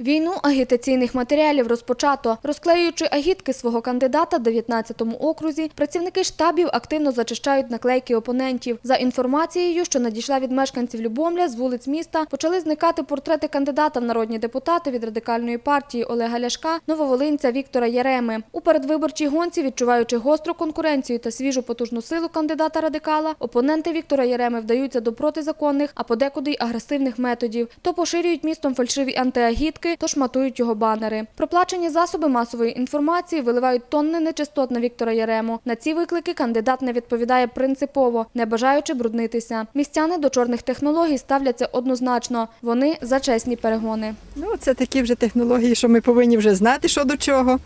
Війну агітаційних матеріалів розпочато. Розклеюючи агітки свого кандидата 19-му окрузі, працівники штабів активно зачищають наклейки опонентів. За інформацією, що надійшла від мешканців Любомля, з вулиць міста почали зникати портрети кандидата в народні депутати від радикальної партії Олега Ляшка, нововолинця Віктора Яреми. У передвиборчій гонці, відчуваючи гостру конкуренцію та свіжу потужну силу кандидата радикала, опоненти Віктора Яреми вдаються до протизаконних, а подекуди й агресивних методів. То поширюють містом фальшиві антиагітки, то шматують його банери. Проплачені засоби масової інформації виливають тонни нечистот на Віктора Ярему. На ці виклики кандидат не відповідає принципово, не бажаючи бруднитися. Містяни до чорних технологій ставляться однозначно. Вони за чесні перегони. Ну, це такі вже технології, що ми повинні вже знати, що до чого.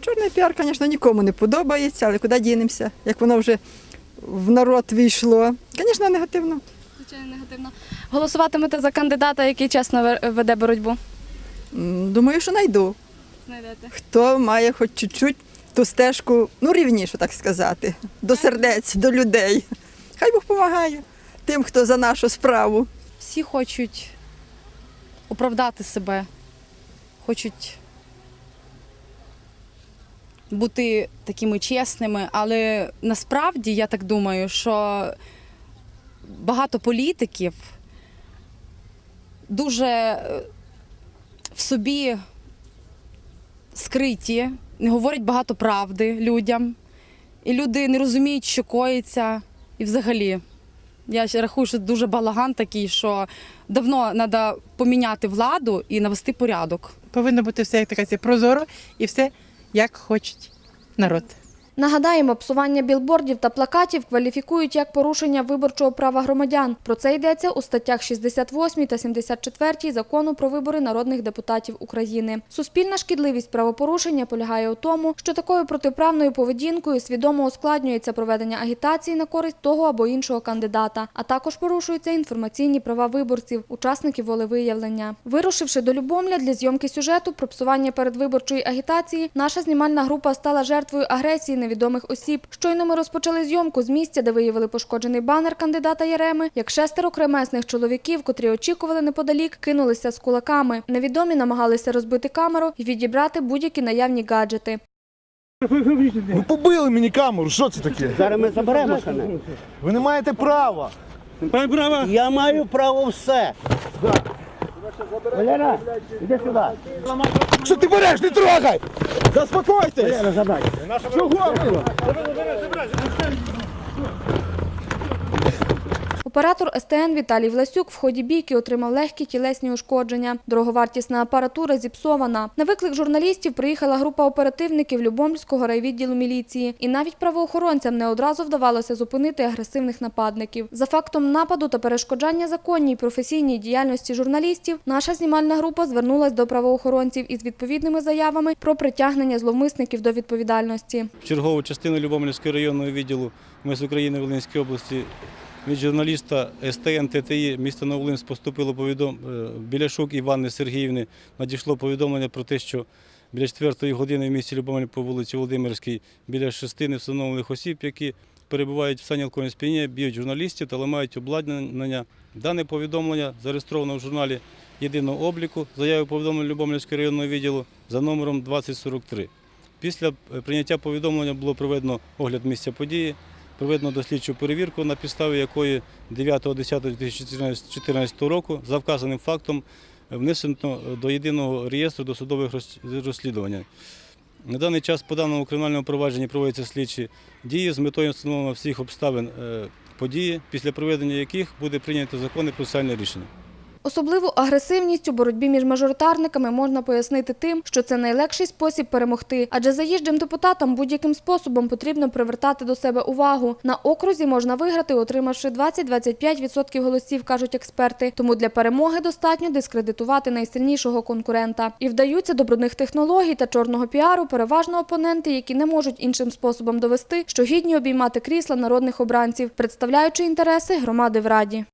Чорний піар, звісно, нікому не подобається, але куди дінемося, як воно вже в народ війшло. Звісно, негативно. Звичайно, негативно. Голосуватимете за кандидата, який чесно веде боротьбу. Думаю, що знайду. Знайдете. Хто має хоч чуть-чуть ту стежку, ну, рівнішу, так сказати, до сердець, до людей. Хай Бог допомагає тим, хто за нашу справу. Всі хочуть оправдати себе, хочуть бути такими чесними, але насправді я так думаю, що багато політиків дуже е, в собі скриті, не говорять багато правди людям, і люди не розуміють, що коїться, і взагалі. Я рахую, що дуже балаган такий, що давно треба поміняти владу і навести порядок. Повинно бути все як така прозоро і все як хоче народ. Нагадаємо, псування білбордів та плакатів кваліфікують як порушення виборчого права громадян. Про це йдеться у статтях 68 та 74 закону про вибори народних депутатів України. Суспільна шкідливість правопорушення полягає у тому, що такою протиправною поведінкою свідомо ускладнюється проведення агітації на користь того або іншого кандидата, а також порушуються інформаційні права виборців, учасників волевиявлення. Вирушивши до Любомля для зйомки сюжету про псування передвиборчої агітації, наша знімальна група стала жертвою агресії невідомих осіб. Щойно ми розпочали зйомку з місця, де виявили пошкоджений банер кандидата Яреми, як шестеро кремесних чоловіків, котрі очікували неподалік, кинулися з кулаками. Невідомі намагалися розбити камеру і відібрати будь-які наявні гаджети. Ви побили мені камеру, що це таке? Зараз ми заберемо. Ви не маєте права. Я маю право все. Валера, іди сюди. Що ти береш, не трогай! Заспокойтесь! Чого ви? Оператор СТН Віталій Власюк в ході бійки отримав легкі тілесні ушкодження. Дороговартісна апаратура зіпсована. На виклик журналістів приїхала група оперативників Любомльського райвідділу міліції. І навіть правоохоронцям не одразу вдавалося зупинити агресивних нападників. За фактом нападу та перешкоджання законній професійній діяльності журналістів, наша знімальна група звернулась до правоохоронців із відповідними заявами про притягнення зловмисників до відповідальності. в чергову частину Любомльського районного відділу МС України Волинської області від журналіста СТН ТТІ міста Новолинськ поступило повідом... е, Біляшук Іванни Сергіївни надійшло повідомлення про те, що біля 4 години в місті Любомль по вулиці Володимирській біля шести невстановлених осіб, які перебувають в стані сп'яніння, б'ють журналістів та ламають обладнання. Дане повідомлення зареєстровано в журналі єдиного обліку заяви повідомлення Любомльського районного відділу за номером 2043. Після е, прийняття повідомлення було проведено огляд місця події, проведено дослідчу перевірку, на підставі якої 9.10.2014 року за вказаним фактом внесено до єдиного реєстру досудових роз- розслідувань. На даний час по даному кримінальному провадженні проводяться слідчі дії з метою встановлення всіх обставин е, події, після проведення яких буде прийнято законне процесуальне рішення. Особливу агресивність у боротьбі між мажоритарниками можна пояснити тим, що це найлегший спосіб перемогти, адже заїжджим депутатам будь-яким способом потрібно привертати до себе увагу. На окрузі можна виграти, отримавши 20-25% голосів, кажуть експерти. Тому для перемоги достатньо дискредитувати найсильнішого конкурента. І вдаються до брудних технологій та чорного піару переважно опоненти, які не можуть іншим способом довести, що гідні обіймати крісла народних обранців, представляючи інтереси громади в раді.